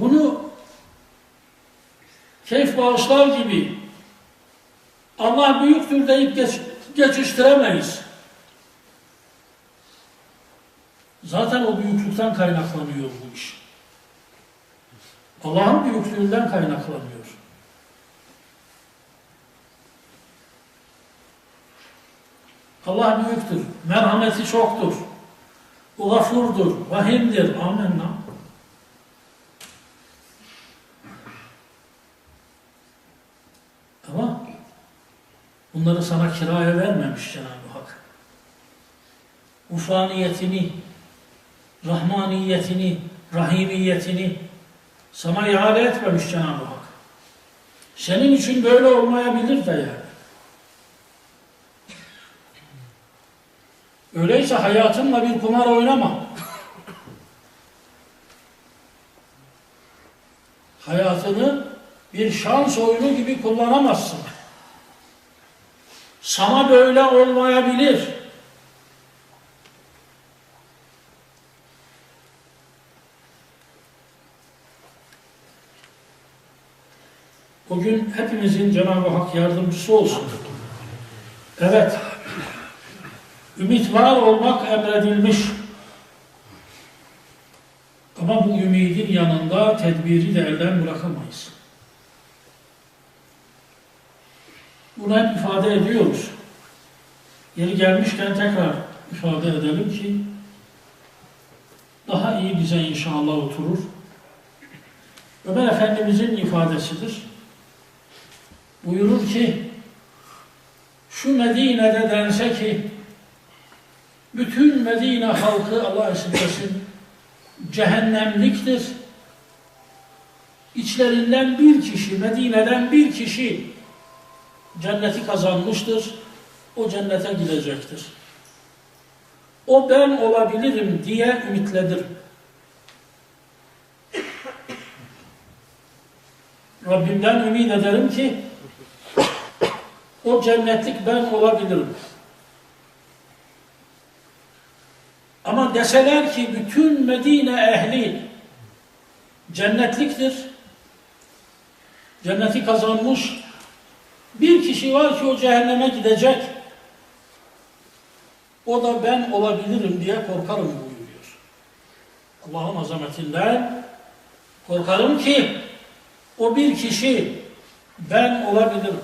Bunu keyif bağışlar gibi Allah büyüktür deyip geç, geçiştiremeyiz. Zaten o büyüklükten kaynaklanıyor bu iş. Allah'ın büyüklüğünden kaynaklanıyor. Allah büyüktür, merhameti çoktur, gafurdur, rahimdir. Amenna. Ama bunları sana kiraya vermemiş Cenab-ı Hak. Ufaniyetini, rahmaniyetini, rahimiyetini sana ihale etmemiş Cenab-ı Hak. Senin için böyle olmayabilir de yani. Öyleyse hayatınla bir kumar oynama. Hayatını bir şans oyunu gibi kullanamazsın. Sana böyle olmayabilir. Bugün hepimizin Cenab-ı Hak yardımcısı olsun. Evet. Ümit var olmak emredilmiş. Ama bu ümidin yanında tedbiri de elden bırakamayız. Bunu hep ifade ediyoruz. Yeri gelmişken tekrar ifade edelim ki daha iyi bize inşallah oturur. Ömer Efendimizin ifadesidir. Buyurur ki şu Medine'de dense ki bütün Medine halkı Allah esirgesin cehennemliktir. İçlerinden bir kişi, Medine'den bir kişi cenneti kazanmıştır. O cennete gidecektir. O ben olabilirim diye ümitledir. Rabbimden ümit ederim ki o cennetlik ben olabilirim. Ama deseler ki bütün Medine ehli cennetliktir, cenneti kazanmış, kişi var ki o cehenneme gidecek, o da ben olabilirim diye korkarım buyuruyor. Allah'ın azametinden korkarım ki o bir kişi ben olabilirim.